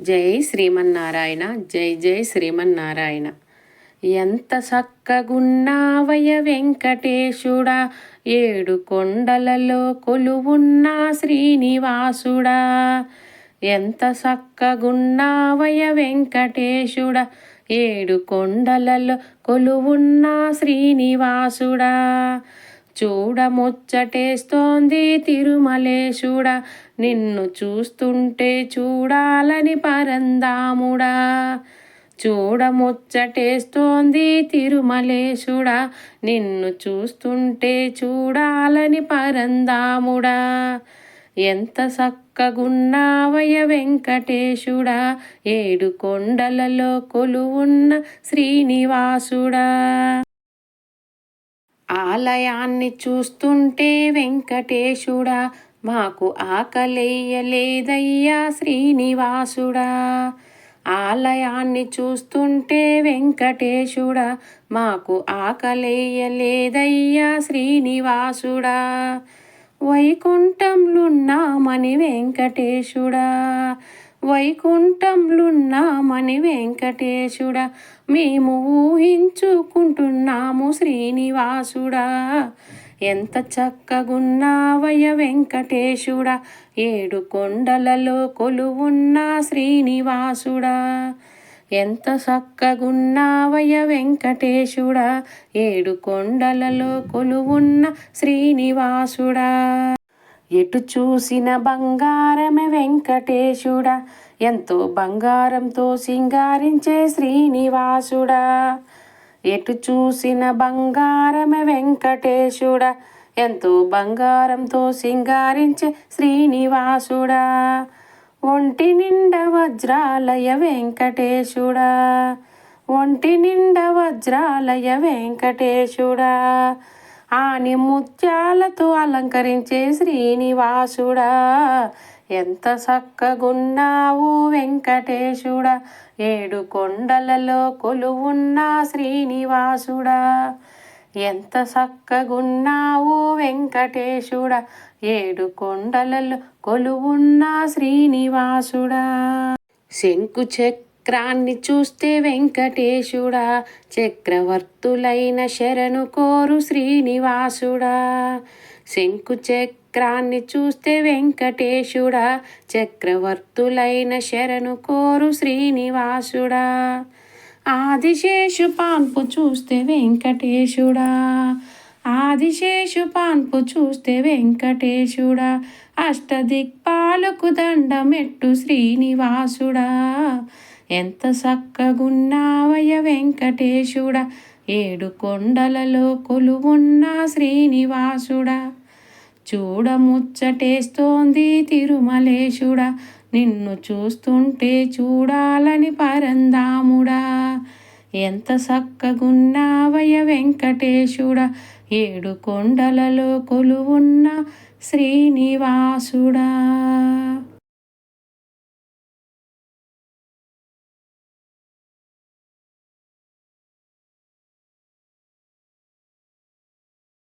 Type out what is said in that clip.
జై శ్రీమన్నారాయణ జై జై శ్రీమన్నారాయణ. ఎంత చక్కగున్నావయ వెంకటేశుడా ఏడు కొండలలో కొలువున్న శ్రీనివాసుడా. ఎంత చక్కగున్నావయ వెంకటేశుడా ఏడు కొండలలో కొలువున్న శ్రీనివాసుడా. చూడముచ్చటేస్తోంది తిరుమలేశుడ. నిన్ను చూస్తుంటే చూడాలని పరందాముడా. చూడముచ్చటేస్తోంది తిరుమలేశుడా. నిన్ను చూస్తుంటే చూడాలని పరందాముడా. ఎంత చక్కగున్నావయ వెంకటేశుడా. ఏడు కొండలలో కొలువున్న శ్రీనివాసుడా. ఆలయాన్ని చూస్తుంటే వెంకటేశుడా మాకు ఆకలేయలేదయ్యా శ్రీనివాసుడా. ఆలయాన్ని చూస్తుంటే వెంకటేశుడా మాకు ఆకలేయలేదయ్యా శ్రీనివాసుడా. వైకుంఠంలున్నామని వెంకటేశుడా. వైకుంఠంలున్నామని వెంకటేశుడా మేము ఊహించుకుంటున్నాము శ్రీనివాసుడా. ఎంత చక్కగున్నావయ వెంకటేశుడా ఏడు కొండలలో కొలువున్న శ్రీనివాసుడా. ఎంత చక్కగున్నావయ వెంకటేశుడా ఏడు కొండలలో కొలువున్న శ్రీనివాసుడా. ఎటు చూసిన బంగారమే వెంకటేశుడా? ఎంతో బంగారంతో సింగారించే శ్రీనివాసుడా? ఎటు చూసిన బంగారమే వెంకటేశుడా? ఎంతో బంగారంతో సింగారించే శ్రీనివాసుడా? ఒంటి నిండ వజ్రాలయ వెంకటేశుడా? ఒంటి నిండ వజ్రాలయ వెంకటేశుడా? ఆని ముత్యాలతో అలంకరించే శ్రీనివాసుడా. ఎంత చక్కగున్నావు వెంకటేశుడా. ఏడు కొండలలో కొలువున్న శ్రీనివాసుడా. ఎంత చక్కగున్నావు వెంకటేశుడా. ఏడు కొండలలో కొలువున్న శ్రీనివాసుడా. శంకు చక్రాన్ని చూస్తే వెంకటేశుడా చక్రవర్తులైన శరణు కోరు శ్రీనివాసుడా. శంకు చక్రాన్ని చూస్తే వెంకటేశుడా చక్రవర్తులైన శరణు కోరు శ్రీనివాసుడా. ఆదిశేషు పాన్పు చూస్తే వెంకటేశుడా ఆదిశేషు పాన్పు చూస్తే వెంకటేశుడా. అష్టదిక్పాలకు దండమెట్టు శ్రీనివాసుడా. ఎంత చక్కగున్నావయ వెంకటేశుడా? ఏడు కొండలలో కొలువున్న శ్రీనివాసుడా. చూడముచ్చటేస్తోంది తిరుమలేశుడా. నిన్ను చూస్తుంటే చూడాలని పరందాముడా. ఎంత చక్కగున్నావయ వెంకటేశుడా? ఏడు కొండలలో కొలువున్న శ్రీనివాసుడా.